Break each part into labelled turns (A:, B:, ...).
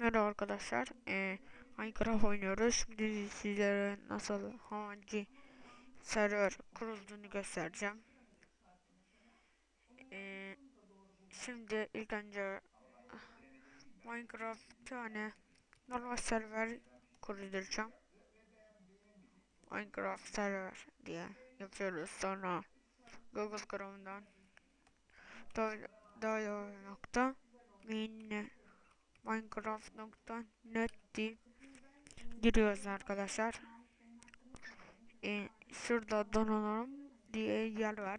A: Merhaba arkadaşlar. Ee, Minecraft oynuyoruz. Şimdi sizlere nasıl hangi server kurulduğunu göstereceğim. Ee, şimdi ilk önce Minecraft tane normal server kuracağım. Minecraft server diye yapıyoruz. Sonra Google Chrome'dan nokta minecraft.net diye giriyoruz arkadaşlar. Ee, şurada donanım diye yer var.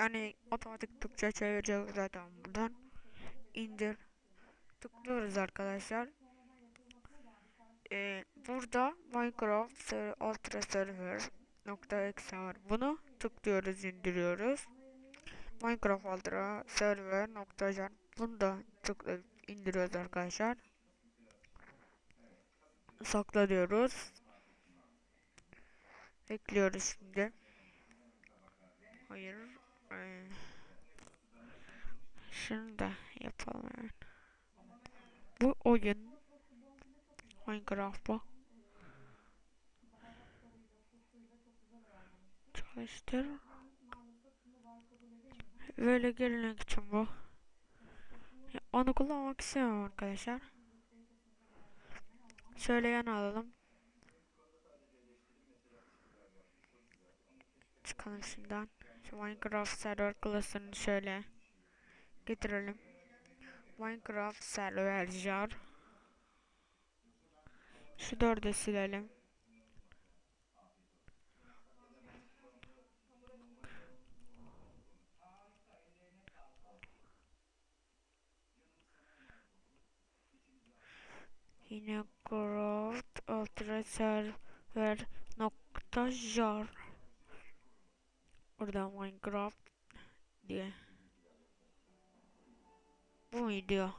A: Yani otomatik Türkçe çevirecek zaten buradan. indir tıklıyoruz arkadaşlar. Ee, burada Minecraft Ultra Server .exe var. Bunu tıklıyoruz, indiriyoruz. Minecraft Ultra Server .jar bunu da tıklayıp indiriyoruz arkadaşlar. Sakla diyoruz. Bekliyoruz şimdi. Hayır. Ee, şunu da yapalım hemen. Bu oyun Minecraft bu. Çalıştır. Böyle gelenek için bu. Onu kullanmak istemiyorum arkadaşlar. Şöyle yan alalım. Çıkalım şundan. Şu Minecraft server klasını şöyle getirelim. Minecraft server jar. Şu dördü silelim. Craft Ultra Server nokta jar. Burada Minecraft diye. Bu muydu?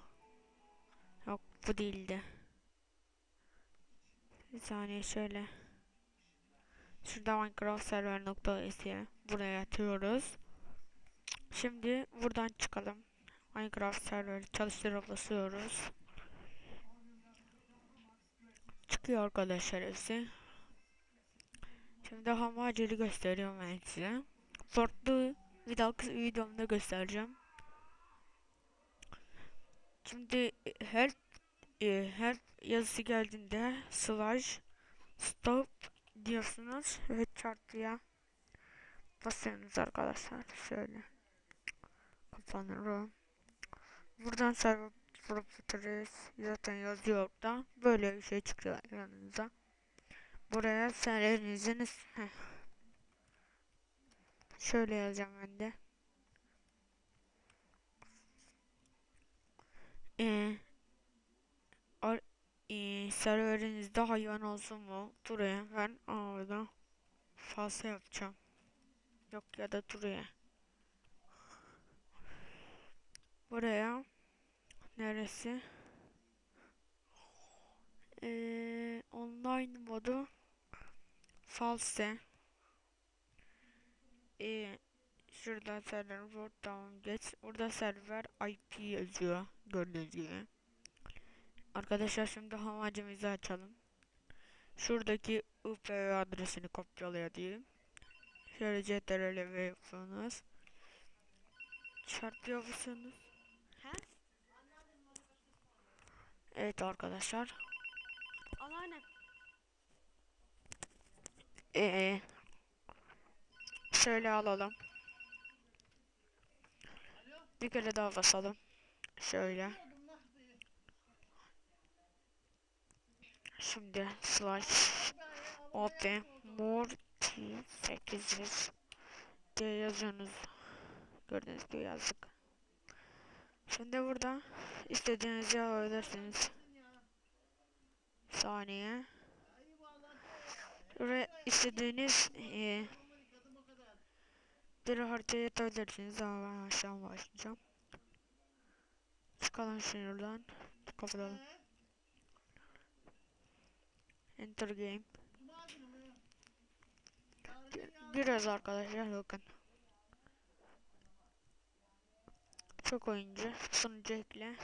A: Yok bu değildi. Bir saniye şöyle. Şurada Minecraft server nokta SE buraya atıyoruz. Şimdi buradan çıkalım. Minecraft server çalıştıra basıyoruz. Çıkıyor arkadaşlar hepsi. Şimdi hamaceli gösteriyorum ben size. Farklı bir videomda göstereceğim. Şimdi her e, her yazısı geldiğinde slash stop diyorsunuz ve çarpıya basıyorsunuz arkadaşlar. Şöyle kapanır Buradan server properties zaten yazıyor da böyle bir şey çıkıyor yanınıza. Buraya serverinizin şöyle yazacağım ben de. Ee, ar, e, serverinizde hayvan olsun mu? Buraya ben orada fazla yapacağım. Yok ya da buraya. Buraya neresi? Ee, online modu false. Ee, şurada server down geç. Orada server IP yazıyor gördüğünüz gibi. Arkadaşlar şimdi havacımızı açalım. Şuradaki UPV adresini kopyalaya diyelim. Şöyle CTRL ve yapıyorsunuz. Çarpıyor musunuz? Evet arkadaşlar.
B: Anneannem.
A: Ee, şöyle alalım. Bir kere daha basalım. Şöyle. Şimdi slash open multi 800 diye yazıyorsunuz. Gördüğünüz gibi yazdık. Şimdi burada istediğinizi alabilirsiniz. Saniye. Buraya istediğiniz e, bir haritaya atabilirsiniz ama ben aşağı başlayacağım. Çıkalım şuradan. Kapatalım. Enter game. Giriyoruz arkadaşlar bakın. Çok oyuncu. Sunucu ekle.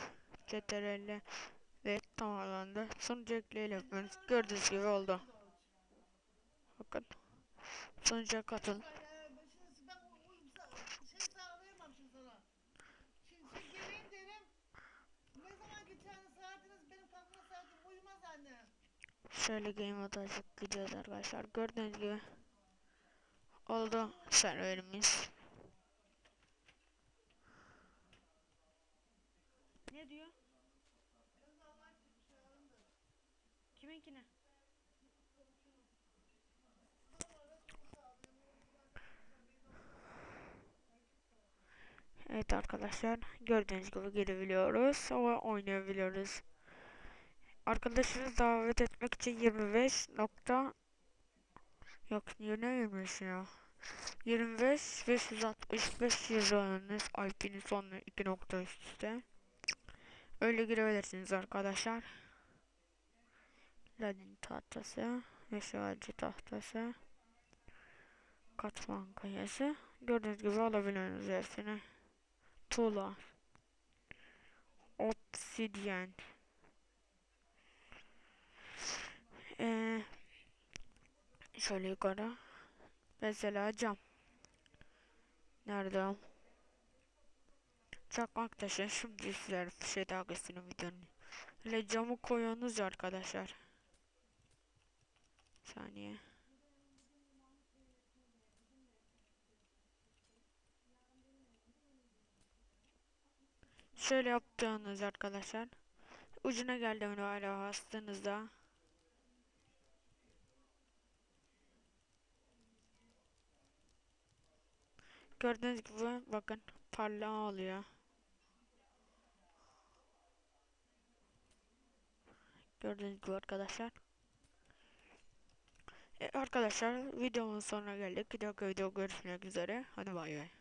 A: CTRL Ve tamamlandı. Sunucu ekleyelim. Gördüğünüz gibi oldu. Bakın. Sunucuya katıl. Şöyle game moda açıp gidiyoruz arkadaşlar. Gördüğünüz gibi oldu serverimiz. Evet arkadaşlar gördüğünüz gibi girebiliyoruz ve oynayabiliyoruz. Arkadaşınızı davet etmek için 25 nokta yok niye ne 25 ya 25 565 yazıyorsunuz IP'nin sonuna 2 nokta üst öyle girebilirsiniz arkadaşlar. Ladin tahtası meşalci tahtası. Katman kayası. Gördüğünüz gibi alabiliyorsunuz hepsini tuğla obsidyen Ee, şöyle yukarı. Mesela cam. Nerede o? Çakmak taşı. Şimdi sizler şey daha göstereyim videonun. Öyle camı koyuyorsunuz ya arkadaşlar. Saniye. Şöyle yaptığınız arkadaşlar. Ucuna geldiğinde hala bastığınızda Gördüğünüz gibi bakın parlama oluyor. Gördüğünüz gibi arkadaşlar. E, arkadaşlar videomun sonuna geldik. Bir dahaki video görüşmek üzere. Hadi bay bay.